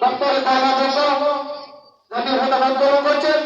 দপ্তরের কর্মদর্শ নাকি হতে করছেন